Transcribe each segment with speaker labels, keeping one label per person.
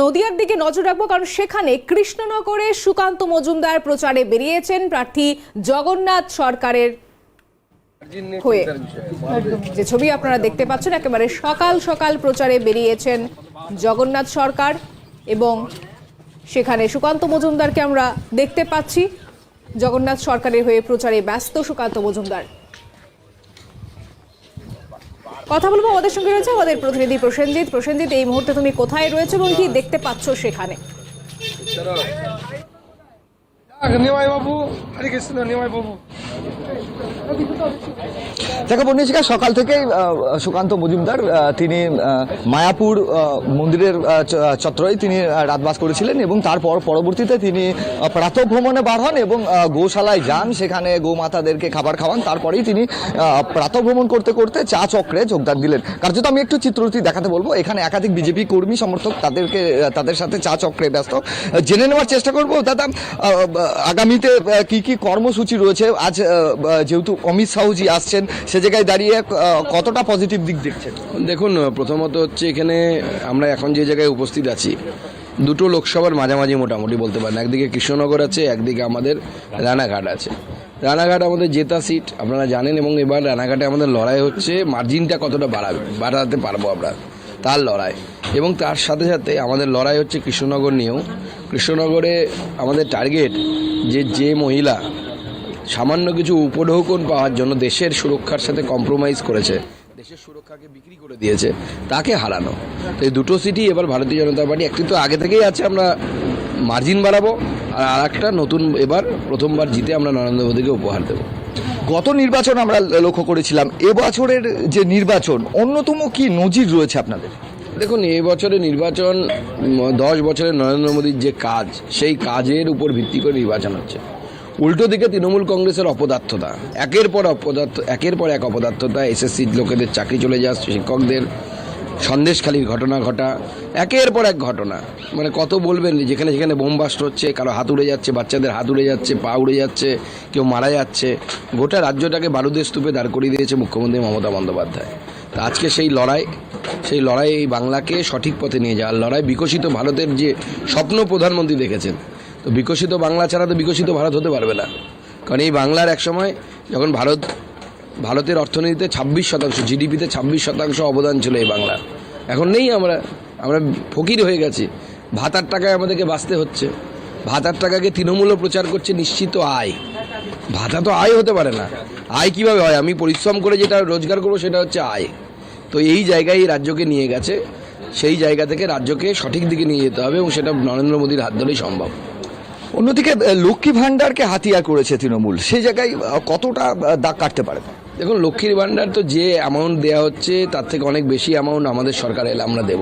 Speaker 1: নদিয়ার দিকে নজর রাখব, কারণ সেখানে কৃষ্ণনগরে সুকান্ত মজুমদার প্রচারে বেরিয়েছেন প্রার্থী জগন্নাথ সরকারের হয়ে। যে ছবি আপনারা দেখতে পাচ্ছেন, একেবারে সকাল সকাল প্রচারে বেরিয়েছেন জগন্নাথ সরকার এবং সেখানে সুকান্ত মজুমদারকে আমরা দেখতে পাচ্ছি। জগন্নাথ সরকারের হয়ে প্রচারে ব্যস্ত সুকান্ত মজুমদার। কথা বলব আমাদের সঙ্গে রয়েছে আমাদের প্রতিনিধি প্রসেনজিৎ। প্রসেনজিৎ, এই মুহূর্তে তুমি কোথায় রয়েছে এবং কি দেখতে পাচ্ছ সেখানে?
Speaker 2: নিমাই বাবু, হরে কৃষ্ণ, নিমাই বাবু।
Speaker 3: দেখো বন্যশিকা সকাল থেকেই সুকান্ত মজুমদার তিনি মায়াপুর মন্দিরের আহ, চ- আহ, চত্বরেই তিনি রাতবাস করেছিলেন এবং তারপর পরবর্তীতে তিনি প্রাতঃ ভ্রমণে বার হন এবং গোশালায় যান। সেখানে গোমাতাদেরকে খাবার খাওয়ান। তারপরেই তিনি প্রাতঃ ভ্রমণ করতে করতে চা চক্রে যোগদান দিলেন। কার্যত আমি একটু চিত্রটি দেখাতে বলব। এখানে একাধিক বিজেপি কর্মী সমর্থক তাদেরকে তাদের সাথে চা চক্রে ব্যস্ত। জেনে নেওয়ার চেষ্টা করব দাদা আগামীতে কি কি কর্মসূচি রয়েছে? আজ যেহেতু অমিত শাহজি আসছেন সে জায়গায় দাঁড়িয়ে কতটা পজিটিভ দিক দেখছেন?
Speaker 4: দেখুন প্রথমত হচ্ছে এখানে আমরা এখন যে জায়গায় উপস্থিত আছি, দুটো লোকসভার মাঝামাঝি মোটামুটি বলতে পারেন। একদিকে কৃষ্ণনগর আছে, একদিকে আমাদের রানাঘাট আছে। রানাঘাট আমাদের জেতা সিট আপনারা জানেন, এবং এবার রানাঘাটে আমাদের লড়াই হচ্ছে মার্জিনটা কতটা বাড়াবে, বাড়াতে পারব আমরা, তার লড়াই। এবং তার সাথে সাথে আমাদের লড়াই হচ্ছে কৃষ্ণনগর নিয়েও। কৃষ্ণনগরে আমাদের টার্গেট যে যে মহিলা সামান্য কিছু উপঢৌকন পাওয়ার জন্য দেশের সুরক্ষার সাথে কম্প্রোমাইজ করেছে। দেশের সুরক্ষাকে বিক্রি করে দিয়েছে তাকে হারানো। তো এই দুটো সিটি এবার ভারতীয় জনতা পার্টি একটি তো আগে থেকেই আছে আমরা মার্জিন বাড়াবো আর আর একটা নতুন এবার প্রথমবার জিতে আমরা নরেন্দ্র মোদীকে উপহার দেবো।
Speaker 3: গত নির্বাচন আমরা লক্ষ্য করেছিলাম এবছরের যে নির্বাচন অন্যতম কি নজির রয়েছে আপনাদের?
Speaker 4: দেখুন এবছরে নির্বাচন দশ বছরের নরেন্দ্র মোদীর যে কাজ সেই কাজের উপর ভিত্তি করে নির্বাচন হচ্ছে। উল্টো দিকে তৃণমূল কংগ্রেসের অপদার্থতা। একের পর অপদার্থ, একের পর এক অপদার্থতা, এসএসসি লোকেদের চাকরি চলে যাচ্ছে শিক্ষকদের সন্দেশখালির ঘটনা ঘটা, একের পর এক ঘটনা। মানে কত বলবেন, যেখানে যেখানে বোমবাস্ট হচ্ছে, কারও হাত উড়ে যাচ্ছে, বাচ্চাদের হাত উড়ে যাচ্ছে, পা উড়ে যাচ্ছে, কেউ মারা যাচ্ছে। গোটা রাজ্যটাকে বারুদের স্তূপে দাঁড় করিয়ে দিয়েছে মুখ্যমন্ত্রী মমতা বন্দ্যোপাধ্যায়। তা আজকে সেই লড়াই সেই লড়াই এই বাংলাকে সঠিক পথে নিয়ে যাওয়ার লড়াই, বিকশিত ভারতের যে স্বপ্ন প্রধানমন্ত্রী দেখেছেন তো বিকশিত বাংলা ছাড়া তো বিকশিত ভারত হতে পারবে না। কারণ এই বাংলার এক সময় যখন ভারত, ভারতের অর্থনীতিতে ছাব্বিশ শতাংশ, জিডিপিতে ছাব্বিশ শতাংশ অবদান ছিল এই বাংলা। এখন নেই আমরা আমরা ফকির হয়ে গেছি। ভাতার টাকায় আমাদেরকে বাঁচতে হচ্ছে। ভাতার টাকাকে তৃণমূলও প্রচার করছে নিশ্চিত আয়। ভাতা তো আয় হতে পারে না। আয় কীভাবে হয়? আমি পরিশ্রম করে যেটা রোজগার করব সেটা হচ্ছে আয়। তো এই জায়গায় রাজ্যকে নিয়ে গেছে। সেই জায়গা থেকে রাজ্যকে সঠিক দিকে নিয়ে যেতে হবে এবং সেটা নরেন্দ্র মোদীর হাত ধরেই সম্ভব।
Speaker 3: অন্যদিকে লক্ষ্মী ভান্ডারকে হাতিয়ার করেছে তৃণমূল। সেই জায়গায় কতটা দাগ কাটতে পারে?
Speaker 4: দেখুন, লক্ষ্মীর ভাণ্ডার তো যে অ্যামাউন্ট দেওয়া হচ্ছে, তার থেকে অনেক বেশি অ্যামাউন্ট আমাদের সরকার এলে আমরা দেব।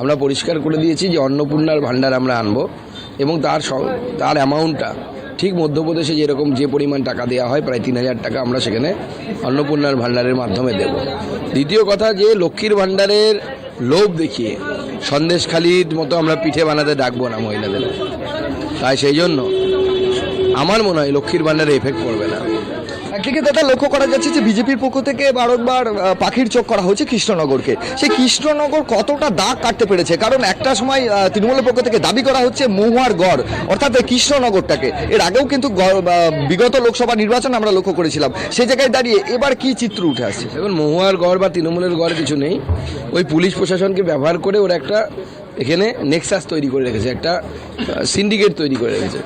Speaker 4: আমরা পরিষ্কার করে দিয়েছি যে অন্নপূর্ণার ভাণ্ডার আমরা আনব এবং তার তার অ্যামাউন্টটা ঠিক মধ্যপ্রদেশে যেরকম যে পরিমাণ টাকা দেওয়া হয়, প্রায় তিন হাজার টাকা আমরা সেখানে অন্নপূর্ণার ভাণ্ডারের মাধ্যমে দেব। দ্বিতীয় কথা যে, লক্ষ্মীর ভাণ্ডারের লোভ দেখিয়ে সন্দেশখালির মতো আমরা পিঠে বানাতে ডাকবো না মহিলাদের। তাই সেই জন্য আমার মনে হয় লক্ষ্মীর ভাণ্ডারে এফেক্ট পড়বে না।
Speaker 3: একদিকে দাদা লক্ষ্য করা যাচ্ছে যে বিজেপির পক্ষ থেকে বারংবার পাখির চোখ করা হচ্ছে কৃষ্ণনগরকে। সেই কৃষ্ণনগর কতটা দাগ কাটতে পেরেছে? কারণ একটা সময় তৃণমূলের পক্ষ থেকে দাবি করা হচ্ছে মহুয়ার গড় অর্থাৎ কৃষ্ণনগরটাকে। এর আগেও কিন্তু বিগত লোকসভা নির্বাচন আমরা লক্ষ্য করেছিলাম। সেই জায়গায় দাঁড়িয়ে এবার কি চিত্র উঠে আসছে?
Speaker 4: এখন মহুয়ার গড় বা তৃণমূলের গড় কিছু নেই। ওই পুলিশ প্রশাসনকে ব্যবহার করে ওরা একটা এখানে নেক্সাস তৈরি করে রেখেছে, একটা সিন্ডিকেট তৈরি করে রেখেছে।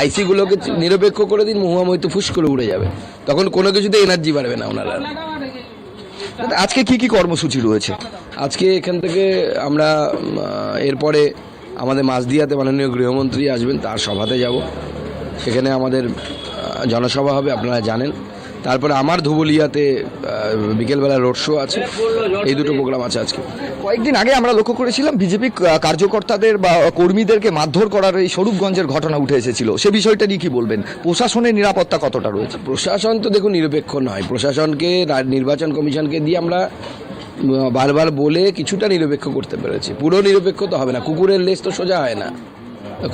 Speaker 4: আইসিগুলোকে নিরপেক্ষ করে দিন মহুয়া হয়তো ফুস করে উড়ে যাবে। তখন কোনো কিছুতে এনার্জি বাড়বে না ওনারা
Speaker 3: আজকে কি কি কর্মসূচি রয়েছে?
Speaker 4: আজকে এখান থেকে আমরা এরপরে আমাদের মাঝদিয়াতে মাননীয় গৃহমন্ত্রী আসবেন, তার সভাতে যাব। সেখানে আমাদের জনসভা হবে, আপনারা জানেন। তারপরে আমার ধুবুলিয়াতে বিকেলবেলা রোড শো আছে। এই দুটো প্রোগ্রাম আছে আজকে।
Speaker 3: কয়েকদিন আগে আমরা লক্ষ্য করেছিলাম বিজেপি কার্যকর্তাদের বা কর্মীদেরকে মারধর করার এই স্বরূপগঞ্জের ঘটনা উঠে এসেছিল। সে বিষয়টা নিয়ে কি বলবেন? প্রশাসনের নিরাপত্তা কতটা রয়েছে?
Speaker 4: প্রশাসন তো দেখুন নিরপেক্ষ নয়। প্রশাসনকে নির্বাচন কমিশনকে দিয়ে আমরা বারবার বলে কিছুটা নিরপেক্ষ করতে পেরেছি। পুরো নিরপেক্ষ তো হবে না। কুকুরের লেজ তো সোজা হয় না।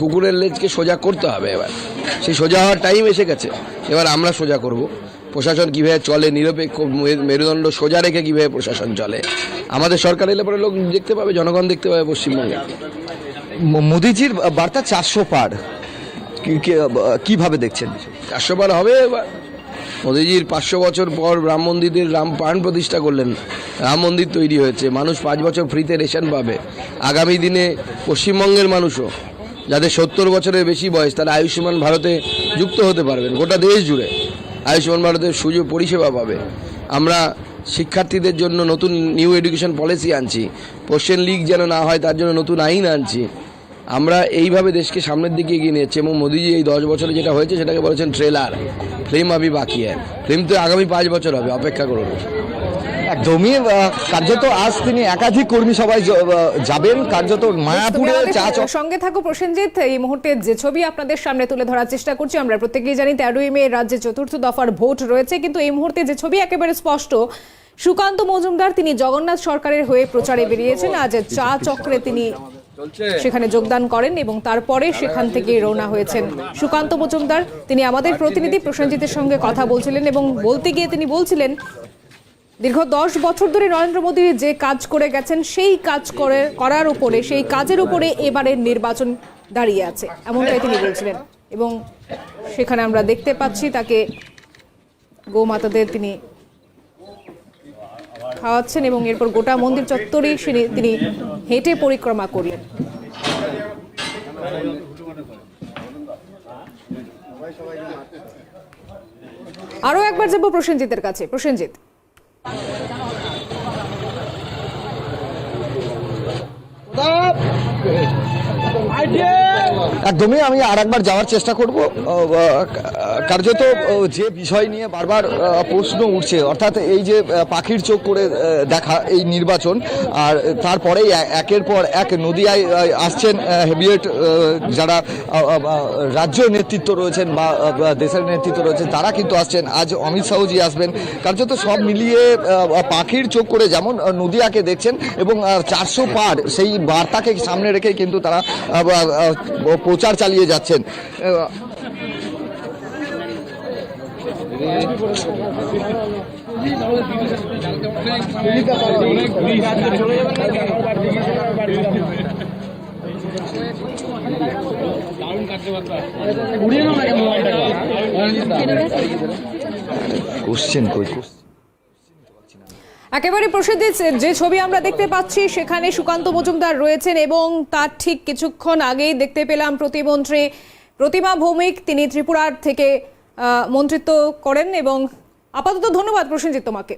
Speaker 4: কুকুরের লেজকে সোজা করতে হবে এবার। সেই সোজা হওয়ার টাইম এসে গেছে। এবার আমরা সোজা করব। প্রশাসন কীভাবে চলে নিরপেক্ষ মেরুদণ্ড সোজা রেখে কীভাবে প্রশাসন চলে? আমাদের সরকার এলে পরে লোক দেখতে পাবে জনগণ দেখতে পাবে পশ্চিমবঙ্গে।
Speaker 3: মোদিজির বার্তা চারশো পার। কীভাবে দেখছেন?
Speaker 4: চারশো পার হবে এবার। মোদিজির পাঁচশো বছর পর রাম মন্দিরের রাম প্রাণ প্রতিষ্ঠা করলেন। রাম মন্দির তৈরি হয়েছে। মানুষ পাঁচ বছর ফ্রিতে রেশন পাবে। আগামী দিনে পশ্চিমবঙ্গের মানুষও যাদের সত্তর বছরের বেশি বয়স তারা আয়ুষ্মান ভারতে যুক্ত হতে পারবেন। গোটা দেশ জুড়ে। আয়ুষ্মান ভারতের সুযোগ পরিষেবা পাবে। আমরা শিক্ষার্থীদের জন্য নতুন নিউ এডুকেশন পলিসি আনছি। কোশ্চেন লিগ যেন না হয়, তার জন্য নতুন আইন আনছি। আমরা এইভাবে দেশকে সামনের দিকে এগিয়ে নিয়ে যাচ্ছি এবং মোদীজি এই দশ বছরে যেটা হয়েছে, সেটাকে বলেছেন ট্রেলার ফিল্ম আবি বাকি হ্যাঁ ফিল্ম তো আগামী পাঁচ বছর হবে, অপেক্ষা করুন।
Speaker 3: একদমই কার্যত আজ তিনি একাধিক কর্মী আহ, যাবেন। কার্যত মায়াপুরে চা
Speaker 1: সঙ্গে থাকো প্রসেনজিৎ। এই মুহূর্তে যে ছবি আপনাদের সামনে তুলে ধরার চেষ্টা করছি আমরা প্রত্যেকেই জানি তেরোই মে রাজ্যে চতুর্থ দফার ভোট রয়েছে কিন্তু এই মুহূর্তে যে ছবি একেবারে স্পষ্ট সুকান্ত মজুমদার তিনি জগন্নাথ সরকারের হয়ে প্রচারে বেরিয়েছেন। আজ চা চক্রে তিনি সেখানে যোগদান করেন এবং তারপরে সেখান থেকে রওনা হয়েছেন সুকান্ত মজুমদার। তিনি আমাদের প্রতিনিধি প্রসেনজিতের সঙ্গে কথা বলছিলেন এবং বলতে গিয়ে তিনি বলছিলেন দীর্ঘ দশ বছর ধরে নরেন্দ্র মোদী যে কাজ করে গেছেন, সেই কাজ করে, করার উপরে, সেই কাজের উপরে এবারের নির্বাচন দাঁড়িয়ে আছে। এমনটাই তিনি বলছিলেন। এবং সেখানে আমরা দেখতে পাচ্ছি তাকে গোমাতাদের তিনি খাওয়াচ্ছেন এবং এরপর গোটা মন্দির চত্বরেই তিনি হেঁটে পরিক্রমা করলেন আরও একবার যাব প্রসেনজিতের কাছে। প্রসেনজিৎ।
Speaker 3: আইডিয়া একদমই আমি আর একবার যাওয়ার চেষ্টা করব। কার্যত যে বিষয় নিয়ে বারবার প্রশ্ন উঠছে, অর্থাৎ এই যে পাখির চোখ করে দেখা এই নির্বাচন, আর তারপরেই একের পর এক নদিয়ায় আসছেন হেভিয়েট যারা রাজ্য নেতৃত্ব রয়েছেন বা দেশের নেতৃত্ব রয়েছেন, তারা কিন্তু আসছেন। আজ অমিত শাহজি আসবেন। কার্যত সব মিলিয়ে পাখির চোখ করে যেমন নদিয়াকে দেখছেন এবং চারশো পার, সেই বার্তাকে সামনে রেখে কিন্তু তারা প্রচার চালিয়ে যাচ্ছেন। কোশ্চেন কই?
Speaker 1: একেবারে প্রসিদ্ধ যে ছবি আমরা দেখতে পাচ্ছি, সেখানে সুকান্ত মজুমদার রয়েছেন এবং তার ঠিক কিছুক্ষণ আগেই দেখতে পেলাম প্রতিমন্ত্রী প্রতিমা ভৌমিক। তিনি ত্রিপুরার থেকে মন্ত্রিত্ব করেন এবং আপাতত ধন্যবাদ প্রসেনজিৎ তোমাকে।